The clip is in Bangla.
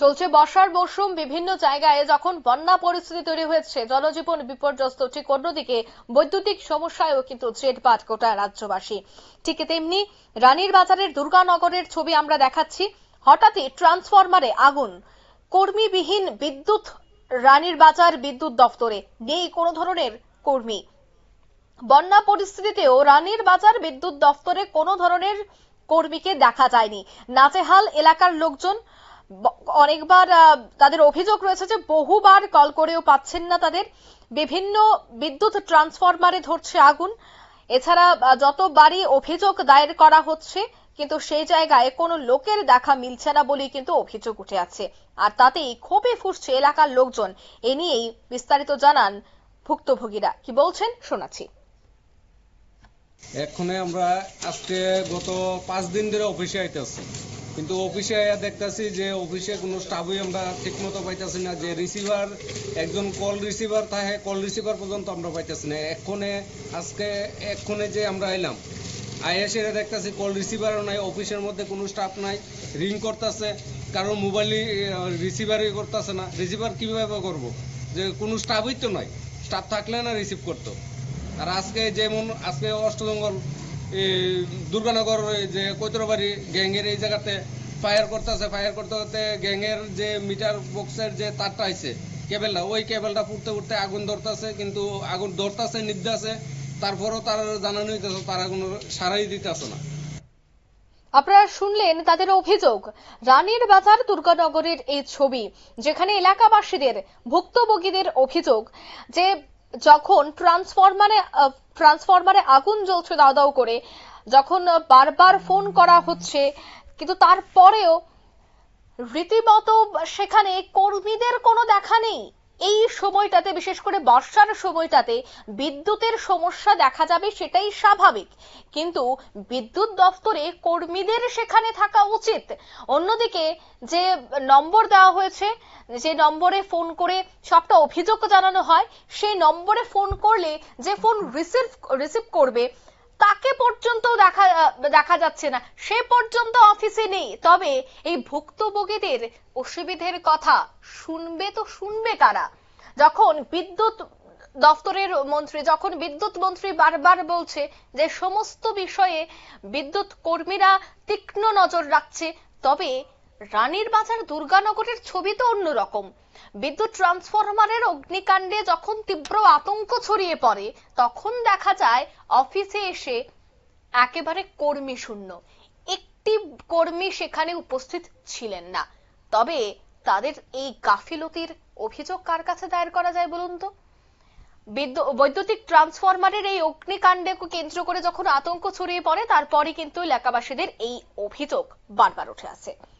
চলছে বর্ষার মৌসুম বিভিন্ন জায়গায় যখন বন্যা পরিস্থিতি তৈরি হয়েছে, জনজীবন বিপর্যস্ত, ঠিক অন্যদিকে বৈদ্যুতিক সমস্যায়ও কিন্তু জেটপাট গোটা রাজ্যবাসী। ঠিক তেমনি রানীর বাজারের দুর্গানগরের ছবি আমরা দেখাচ্ছি। হঠাৎই ট্রান্সফরমারে আগুন। কর্মীবিহীন বিদ্যুৎ, রানীর বাজার বিদ্যুৎ দফতরে। নেই কোনো ধরনের কর্মী। বন্যা পরিস্থিতিতেও রানীর বাজার বিদ্যুৎ দফতরে কোনো ধরনের কর্মীকে দেখা যায়নি। নাচেহাল এলাকার লোকজন অনেকবার তাদের অভিযোগ রয়েছে যে বহুবার কল করেও পাচ্ছেন না তাদের। বিভিন্ন বিদ্যুৎ ট্রান্সফরমারে ধরছে আগুন। এছাড়া যতবারই অভিযোগ দায়ের করা হচ্ছে, কিন্তু সেই জায়গায় কোনো লোকের দেখা মিলছে না বলেই কিন্তু অভিযোগ উঠে আছে আর তাতেই ক্ষোভে ফুসছে এলাকার লোকজন। এ নিয়েই বিস্তারিত জানান ভুক্তভোগীরা। কি বলছেন? শোনাচ্ছি। এক্ষণে আমরা আজকে গত পাঁচ দিন ধরে অফিসে আইতেছি। কিন্তু অফিসে দেখতেছি যে অফিসে কোনো স্টাফই আমরা ঠিক মতো পাইতেছি না, যে রিসিভার একজন কল রিসিভার থাকে কল রিসিভার পর্যন্ত আমরা পাইতেছি না। এক্ষণে, আজকে এক্ষণে যে আমরা আইলাম আইয়া সেটা দেখতেছি কল রিসিভারও নাই, অফিসের মধ্যে কোনো স্টাফ নাই রিং করতেছে, কারও মোবাইলই রিসিভারই করতেছে না। রিসিভার কীভাবে করব? যে কোনো স্টাফই তো নাই স্টাফ থাকলে না রিসিভ করতো। আর আজকে যেমন, আজকে অষ্টজঙ্গল দুর্গানগর যে কৈতরবাড়ি গ্যাংয়ের এই জায়গাতে ফায়ার করতেছে ফায়ার করতে করতে গ্যাংয়ের যে মিটার বক্সের যে তারটা আছে কেবেলটা ওই কেবেলটা পুড়তে উঠতে আগুন ধরতেছে, কিন্তু আগুন ধরতেছে নিদ্দাছে তারপরও তার জানানো হইতেছে, তারা কোনো সারাই দিতেছে না। আপনারা শুনলেন তাদের অভিযোগ, রানীর বাজার দুর্গানগরের এই ছবি, যেখানে এলাকাবাসীদের ভুক্তভোগীদের অভিযোগ যে যখন ট্রান্সফরমারে ট্রান্সফরমারে আগুন জ্বলছে দাও দাও করে, যখন বারবার ফোন করা হচ্ছে, কিন্তু তারপরেও রীতিমতো সেখানে কর্মীদের কোনো দেখা নেই। এই সময়টাতে, বিশেষ করে বর্ষার সময়টাতে বিদ্যুতের সমস্যা দেখা যাবে সেটাই স্বাভাবিক। কিন্তু বিদ্যুৎ দফতরে কর্মীদের সেখানে থাকা উচিত। অন্যদিকে যে নম্বর দেওয়া হয়েছে, যে নম্বরে ফোন করে সবটা অভিযোগ জানানো হয়, সেই নম্বরে ফোন করলে যে ফোন রিসিভ রিসিভ করবে তাকে পর্যন্ত দেখা দেখা যাচ্ছে না। সে পর্যন্ত অফিসে নেই। তবে এই ভুক্তভোগীদের অসুবিধের কথা শুনবে তো শুনবে কারা যখন বিদ্যুৎ দফতরের মন্ত্রী, যখন বিদ্যুৎ মন্ত্রী বারবার বলছে যে সমস্ত বিষয়ে বিদ্যুৎ কর্মীরা তীক্ষ্ণ নজর রাখছে, তবে রানীর বাজার দুর্গানগরের ছবি তো অন্যরকম। বিদ্যুৎ ট্রান্সফরমারের অগ্নিকাণ্ডে যখন তীব্র আতঙ্ক ছড়িয়ে পড়ে, তখন দেখা যায় অফিসে এসে একেবারে কর্মী শূন্য। একটি কর্মী সেখানে উপস্থিত ছিলেন না। তবে তাদের এই গাফিলতির অভিযোগ কার কাছে দায়ের করা যায় বলুন তো? বিদ্যু- বৈদ্যুতিক ট্রান্সফরমারের এই অগ্নিকাণ্ডকে কেন্দ্র করে যখন আতঙ্ক ছড়িয়ে পড়ে তারপরে কিন্তু এলাকাবাসীদের এই অভিযোগ বারবার উঠে আসে।